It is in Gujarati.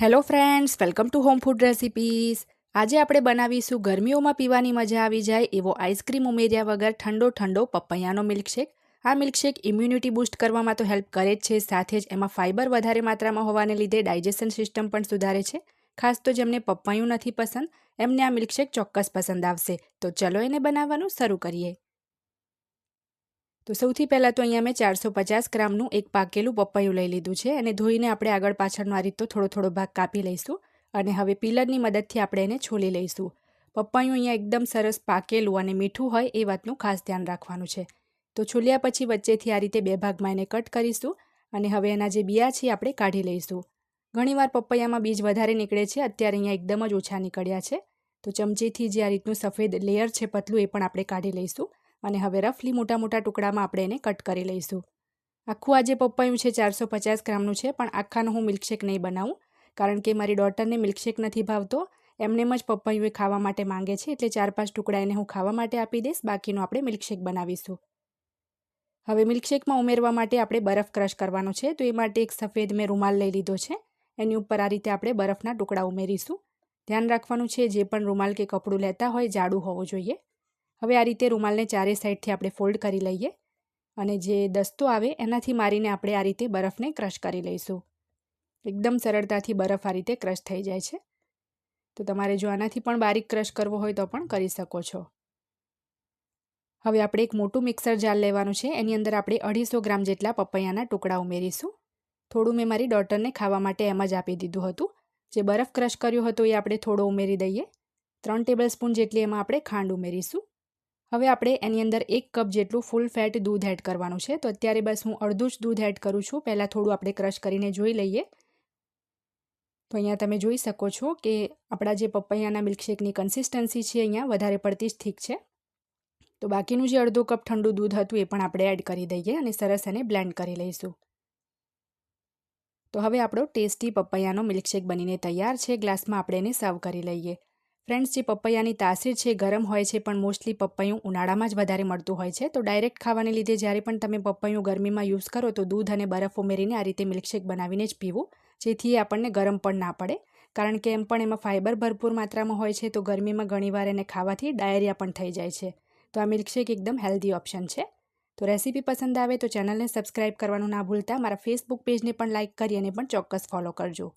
Hello friends welcome to home food recipes આજે આપણે બનાવીશું ગરમીઓમાં પીવાની મજા આવી જાય એવો આઈસ્ક્રીમ ઉમેર્યા વગર ઠંડો ઠંડો પપૈયાનો મિલ્કશેક આ મિલ્કશેક ઇમ્યુનિટી બૂસ્ટ કરવામાં તો હેલ્પ કરે જ છે. સાથે જ એમાં ફાઇબર વધારે માત્રામાં હોવાને લીધે ડાયજેશન સિસ્ટમ પણ સુધારે છે. ખાસ તો જેમને પપૈયું નથી પસંદ, એમને આ મિલ્કશેક ચોક્કસ પસંદ આવશે. તો ચલો એને બનાવવાનું શરૂ કરીએ. તો સૌથી પહેલાં તો અહીંયા મેં ચારસો પચાસ ગ્રામનું એક પાકેલું પપૈયું લઈ લીધું છે અને ધોઈને આપણે આગળ પાછળનો આ રીતનો થોડો થોડો ભાગ કાપી લઈશું અને હવે પિલરની મદદથી આપણે એને છોલી લઈશું. પપૈયું અહીંયા એકદમ સરસ પાકેલું અને મીઠું હોય એ વાતનું ખાસ ધ્યાન રાખવાનું છે. તો છોલ્યા પછી વચ્ચેથી આ રીતે બે ભાગમાં એને કટ કરીશું અને હવે એના જે બિયા છે આપણે કાઢી લઈશું. ઘણીવાર પપૈયામાં બીજ વધારે નીકળે છે, અત્યારે અહીંયા એકદમ જ ઓછા નીકળ્યા છે. તો ચમચીથી જે આ રીતનું સફેદ લેયર છે, પતલું એ પણ આપણે કાઢી લઈશું. અને હવે રફલી મોટા મોટા ટુકડામાં આપણે એને કટ કરી લઈશું. આખું આજે પપ્પાયું છે ચારસો પચાસ ગ્રામનું છે, પણ આખાનું હું મિલ્કશેક નહીં બનાવું, કારણ કે મારી ડોટરને મિલ્કશેક નથી ભાવતો. એમનેમ જ પપ્પાયું એ ખાવા માટે માંગે છે, એટલે ચાર પાંચ ટુકડા એને હું ખાવા માટે આપી દઈશ, બાકીનું આપણે મિલ્કશેક બનાવીશું. હવે મિલ્કશેકમાં ઉમેરવા માટે આપણે બરફ ક્રશ કરવાનો છે, તો એ માટે એક સફેદ મેં રૂમાલ લઈ લીધો છે. એની ઉપર આ રીતે આપણે બરફના ટુકડા ઉમેરીશું. ધ્યાન રાખવાનું છે, જે પણ રૂમાલ કે કપડું લેતા હોય, જાડું હોવું જોઈએ. હવે આ રીતે રૂમાલને ચારે સાઈડથી આપણે ફોલ્ડ કરી લઈએ અને જે દસ્તો આવે એનાથી મારીને આપણે આ રીતે બરફને ક્રશ કરી લઈશું. એકદમ સરળતાથી બરફ આ રીતે ક્રશ થઈ જાય છે. તો તમારે જો આનાથી પણ બારીક ક્રશ કરવો હોય તો પણ કરી શકો છો. હવે આપણે એક મોટું મિક્સર જાર લેવાનું છે. એની અંદર આપણે અઢીસો ગ્રામ જેટલા પપૈયાના ટુકડા ઉમેરીશું. થોડું મેં મારી ડોટરને ખાવા માટે એમ જ આપી દીધું હતું. જે બરફ ક્રશ કર્યો હતો એ આપણે થોડો ઉમેરી દઈએ. ત્રણ ટેબલ સ્પૂન જેટલી એમાં આપણે ખાંડ ઉમેરીશું. હવે આપણે એની અંદર એક કપ જેટલું ફૂલ ફેટ દૂધ એડ કરવાનું છે. તો અત્યારે બસ હું અડધું જ દૂધ એડ કરું છું. પહેલાં થોડું આપણે ક્રશ કરીને જોઈ લઈએ. તો અહીંયા તમે જોઈ શકો છો કે આપણા જે પપૈયાના મિલ્કશેકની કન્સિસ્ટન્સી છે અહીંયા વધારે પડતી જ ઠીક છે. તો બાકીનું જે અડધો કપ ઠંડુ દૂધ હતું એ પણ આપણે એડ કરી દઈએ અને સરસ એને બ્લેન્ડ કરી લઈશું. તો હવે આપણો ટેસ્ટી પપૈયાનો મિલ્કશેક બનીને તૈયાર છે. ગ્લાસમાં આપણે એને સર્વ કરી લઈએ. ફ્રેન્ડ્સ, જે પપૈયાની તાસીર છે ગરમ હોય છે, પણ મોસ્ટલી પપૈયું ઉનાળામાં જ વધારે મળતું હોય છે. તો ડાયરેક્ટ ખાવાને લીધે જ્યારે પણ તમે પપૈયું ગરમીમાં યુઝ કરો, તો દૂધ અને બરફ ઉમેરીને આ રીતે મિલ્કશેક બનાવીને જ પીવું, જેથી આપણને ગરમ પણ ના પડે. કારણ કે એમ પણ એમાં ફાઇબર ભરપૂર માત્રામાં હોય છે, તો ગરમીમાં ઘણીવાર એને ખાવાથી ડાયરિયા પણ થઈ જાય છે. તો આ મિલ્કશેક એકદમ હેલ્ધી ઓપ્શન છે. તો રેસીપી પસંદ આવે તો ચેનલને સબસ્ક્રાઇબ કરવાનું ના ભૂલતા, મારા ફેસબુક પેજને પણ લાઇક કરી અને પણ ચોક્કસ ફોલો કરજો.